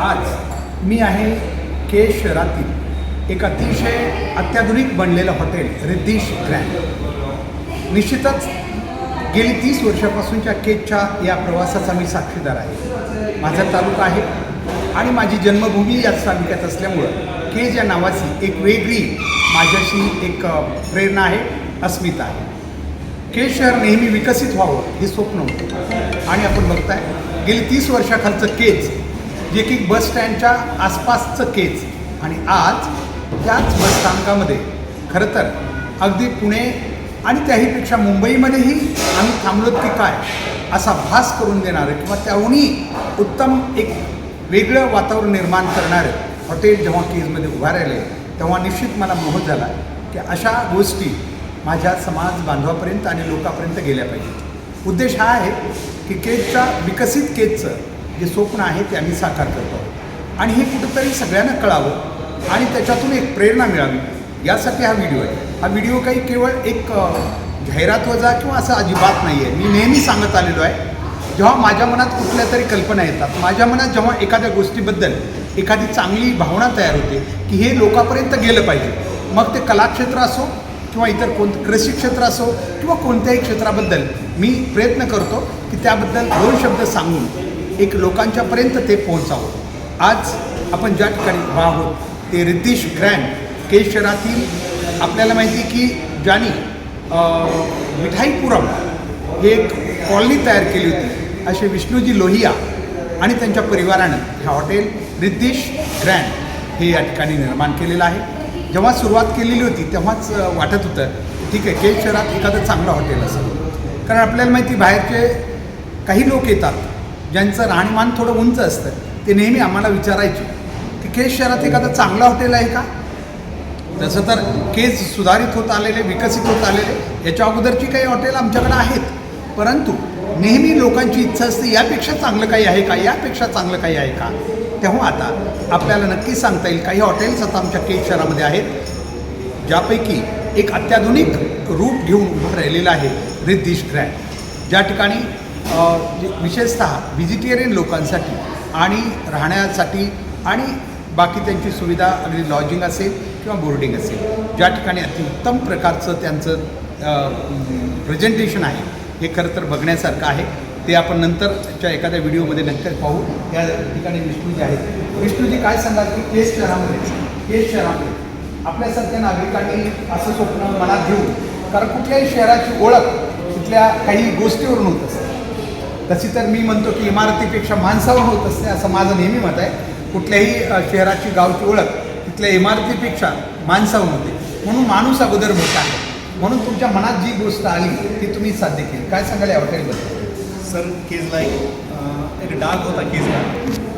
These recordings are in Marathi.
आज मी आहे के शहरातील एक अतिशय अत्याधुनिक बनलेलं हॉटेल रिद्धीश ग्रँड. निश्चितच गेली तीस वर्षापासूनच्या केकच्या या प्रवासाचा मी साक्षीदार आहे. माझा तालुका आहे आणि माझी जन्मभूमी याच तालुक्यात असल्यामुळं केज या नावाची एक वेगळी माझ्याशी एक प्रेरणा आहे अस्मिता आहे. केज शहर नेहमी विकसित व्हावं हे स्वप्न होतं. आणि आपण बघताय गेली तीस वर्षाखालचं केज जे की बस स्टँडच्या आसपासचं केच. आणि आज त्याच बसस्थानकामध्ये खरं तर अगदी पुणे आणि त्याहीपेक्षा मुंबईमध्येही आम्ही थांबलोत की काय असा भास करून देणारं किंवा त्याहूनही उत्तम एक वेगळं वातावरण निर्माण करणारं हॉटेल जेव्हा केजमध्ये उभा राहिले तेव्हा निश्चित मला मोह झाला की अशा गोष्टी माझ्या समाज बांधवापर्यंत आणि लोकांपर्यंत गेल्या पाहिजेत. उद्देश हा आहे की केजचा विकसित केजचं जे स्वप्न आहे ते आम्ही साकार करतो. आणि हे कुठंतरी सगळ्यांना कळावं आणि त्याच्यातून एक प्रेरणा मिळावी. यासाठी हा व्हिडिओ आहे. हा व्हिडिओ काही केवळ एक जाहिरात वजा किंवा असं अजिबात नाही आहे मी नेहमी सांगत आलेलो आहे जेव्हा माझ्या मनात कुठल्या तरी कल्पना येतात. माझ्या मनात जेव्हा एखाद्या गोष्टीबद्दल एखादी चांगली भावना तयार होते की हे लोकांपर्यंत गेलं पाहिजे. मग ते कलाक्षेत्र असो किंवा इतर कोण कृषी क्षेत्र असो किंवा कोणत्याही क्षेत्राबद्दल मी प्रयत्न करतो की त्याबद्दल दोन शब्द सांगून एक लोकांच्यापर्यंत ते पोहोचावं. आज आपण ज्या ठिकाणी उभा आहोत ते रिद्धिश ग्रँड केज शहरातील आपल्याला माहिती की ज्यांनी मिठाईपुरम हे एक कॉलनी तयार केली होती. असे विष्णूजी लोहिया आणि त्यांच्या परिवारानं हे हॉटेल रिद्धिश ग्रँड हे या ठिकाणी निर्माण केलेलं आहे. जेव्हा सुरुवात केलेली होती तेव्हाच वाटत होतं ठीक आहे केज शहरात एखादं चांगलं हॉटेल असेल. कारण आपल्याला माहिती बाहेरचे काही लोक येतात ज्यांचं राहणीमान थोडं उंच असतं ते नेहमी आम्हाला विचारायचे की केज शहरात एखादं चांगलं हॉटेल आहे का? तसं तर केज सुधारित होत आलेले विकसित होत आलेले याच्या अगोदरची काही हॉटेल आमच्याकडे आहेत. परंतु नेहमी लोकांची इच्छा असते यापेक्षा चांगलं काही आहे का? यापेक्षा चांगलं काही आहे का? तेव्हा आता आपल्याला नक्की सांगता येईल काही हॉटेल्स आता आमच्या केज शहरामध्ये आहेत ज्यापैकी एक अत्याधुनिक रूप घेऊन उभं राहिलेलं आहे रिद्धिश ग्रँड ज्या ठिकाणी विशेषतः व्हिजिटेरियन लोकांसाठी आणि राहण्यासाठी आणि बाकी त्यांची सुविधा अगदी लॉजिंग असेल किंवा बोर्डिंग असेल ज्या ठिकाणी अतिउत्तम प्रकारचं त्यांचं प्रेझेंटेशन आहे हे खरं तर बघण्यासारखं आहे. ते आपण नंतरच्या एखाद्या व्हिडिओमध्ये नंतर पाहू. या ठिकाणी विष्णूजी आहेत. विष्णूजी काय सांगाल की केस शहरामध्ये केस शहरामध्ये आपल्यासारख्या नागरिकांनी असं स्वप्न मनात घेऊन कारण कुठल्याही शहराची ओळख तिथल्या काही गोष्टीवरून होत असते. तशी तर मी म्हणतो की इमारतीपेक्षा माणसावर होत असते असं माझं नेहमी मत आहे. कुठल्याही शहराची गावची ओळख तिथल्या इमारतीपेक्षा माणसावर होते. म्हणून माणूस अगोदर मोठा आहे. म्हणून तुमच्या मनात जी गोष्ट आली ती तुम्ही साध्य केली. काय सांगाल या हॉटेलबद्दल? सर केजला एक एक डाग होता केजला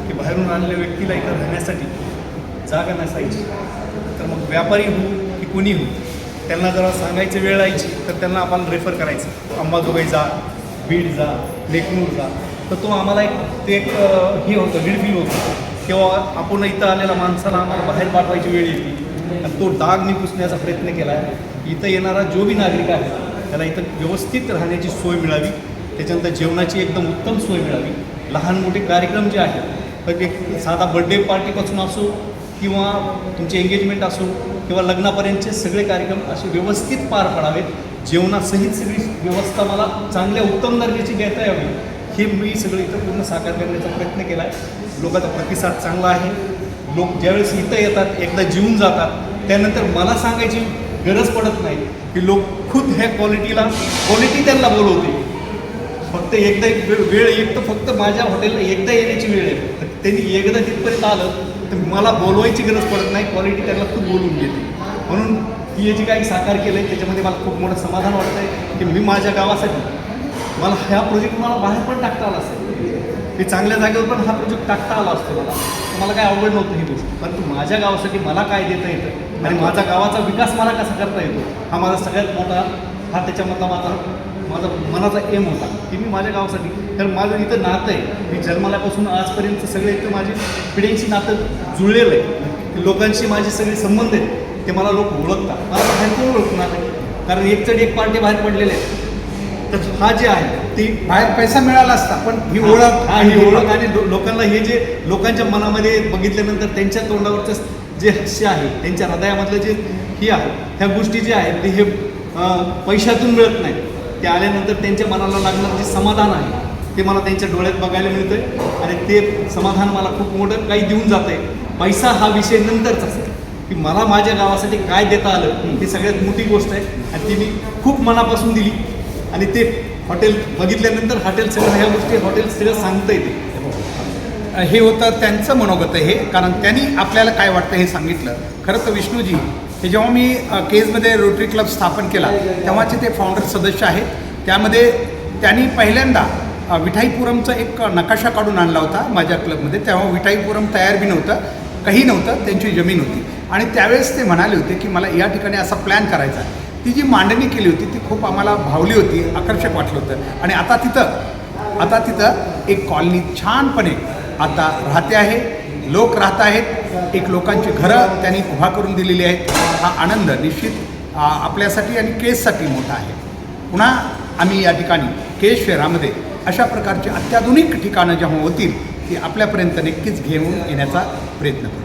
की बाहेरून आणलेल्या व्यक्तीला इथं राहण्यासाठी जागा नसायची. तर मग व्यापारी हो की कोणी हो त्यांना जरा सांगायची वेळ यायची तर त्यांना आपण रेफर करायचं. अंबाजोगाई जा बीड जा लेकनूर जा तर तो आम्हाला एक ते एक हे होतं गिडफील होतं. किंवा आपण इथं आलेल्या माणसाला आम्हाला बाहेर पाठवायची वेळ येते आणि तो डाग मी पुसण्याचा प्रयत्न केला. आहे इथं येणारा जो बी नागरिक आहे त्याला इथं व्यवस्थित राहण्याची सोय मिळावी. त्याच्यानंतर जेवणाची एकदम उत्तम सोय मिळावी. लहान मोठे कार्यक्रम जे आहेत तर एक साधा बड्डे पार्टीपासून असो किंवा तुमचे एंगेजमेंट असो किंवा लग्नापर्यंतचे सगळे कार्यक्रम असे व्यवस्थित पार पडावेत. जेवणासहित सगळी व्यवस्था मला चांगल्या उत्तम दर्जाची घेता यावी. हे मी सगळं इथं पूर्ण साकार करण्याचा प्रयत्न केला आहे लोकांचा प्रतिसाद चांगला आहे. लोक ज्यावेळेस इथं येतात एकदा जीवन जातात त्यानंतर मला सांगायची गरज पडत नाही की लोक खुद ह्या क्वालिटीला क्वालिटी त्यांना बोलवते फक्त एकदा एक वेळ वेळ एक तर फक्त माझ्या हॉटेलला एकदा येण्याची वेळ आहे. तर त्यांनी एकदा तिथपर्यंत आलं तर मला बोलवायची गरज पडत नाही क्वालिटी त्यांना खूप बोलून घेते म्हणून ही जे काही साकार केलं आहे त्याच्यामध्ये मला खूप मोठं समाधान वाटतं आहे की मी माझ्या गावासाठी मला ह्या प्रोजेक्ट मला बाहेर पण टाकता आला असेल. की चांगल्या जागेवर पण हा प्रोजेक्ट टाकता आला असतो मला. मला काय आवड नव्हतं ही गोष्ट. परंतु माझ्या गावासाठी मला काय देता येतं? आणि माझा गावाचा विकास मला कसा करता येतो? हा माझा सगळ्यात मोठा हा त्याच्यामधला माझा माझा मनाचा एम होता की मी माझ्या गावासाठी तर माझं इथं नातं आहे. मी जन्माल्यापासून आजपर्यंत सगळे इथं माझी पिढ्यांशी नातं जुळलेलं आहे. लोकांशी माझे सगळे संबंध आहेत. ते मला लोक ओळखतात. मला बाहेर कोण ओळखणार नाही कारण एक चढ एक पार्टी बाहेर पडलेले आहेत. तर हा जे आहे ती बाहेर पैसा मिळाला असता पण ही ओळख हा, ही ओळख. आणि लोकांना हे जे लोकांच्या मनामध्ये बघितल्यानंतर त्यांच्या तोंडावरचं जे हास्य आहे त्यांच्या हृदयामधलं जे ही आहे ह्या गोष्टी ज्या आहेत ते हे पैशातून मिळत नाही ते आल्यानंतर त्यांच्या मनाला लागणारं जे समाधान आहे ते मला त्यांच्या डोळ्यात बघायला मिळतंय. आणि ते समाधान मला खूप मोठं काही देऊन जात आहे पैसा हा विषय नंतरचा. असतो की मला माझ्या गावासाठी काय देता आलं ही सगळ्यात मोठी गोष्ट आहे. आणि ती मी खूप मनापासून दिली. आणि ते हॉटेल बघितल्यानंतर हॉटेल सगळं ह्या गोष्टी हॉटेल सगळं सांगता येते. हे होतं त्यांचं मनोगत आहे हे कारण त्यांनी आपल्याला काय वाटतं हे सांगितलं. खरं तर विष्णूजी हे जेव्हा मी केजमध्ये रोटरी क्लब स्थापन केला तेव्हाचे ते फाउंडर सदस्य आहेत. त्यामध्ये त्यांनी पहिल्यांदा विठाईपुरमचा एक नकाशा काढून आणला होता माझ्या क्लबमध्ये तेव्हा विठाईपुरम तयार बी नव्हतं काही नव्हतं त्यांची जमीन होती. आणि त्यावेळेस ते म्हणाले होते की मला या ठिकाणी असा प्लॅन करायचा आहे. ती जी मांडणी केली होती ती खूप आम्हाला भावली होती आकर्षक वाटलं होतं. आणि आता तिथं आता तिथं एक कॉलनी छानपणे आता राहते आहे. लोक राहत आहेत. एक लोकांची घरं त्यांनी उभा करून दिलेली आहेत. हा आनंद निश्चित आपल्यासाठी आणि केससाठी मोठा आहे. पुन्हा आम्ही या ठिकाणी केस शहरामध्ये अशा प्रकारची अत्याधुनिक ठिकाणं जेव्हा होतील ती आपल्यापर्यंत नक्कीच घेऊन येण्याचा प्रयत्न करू.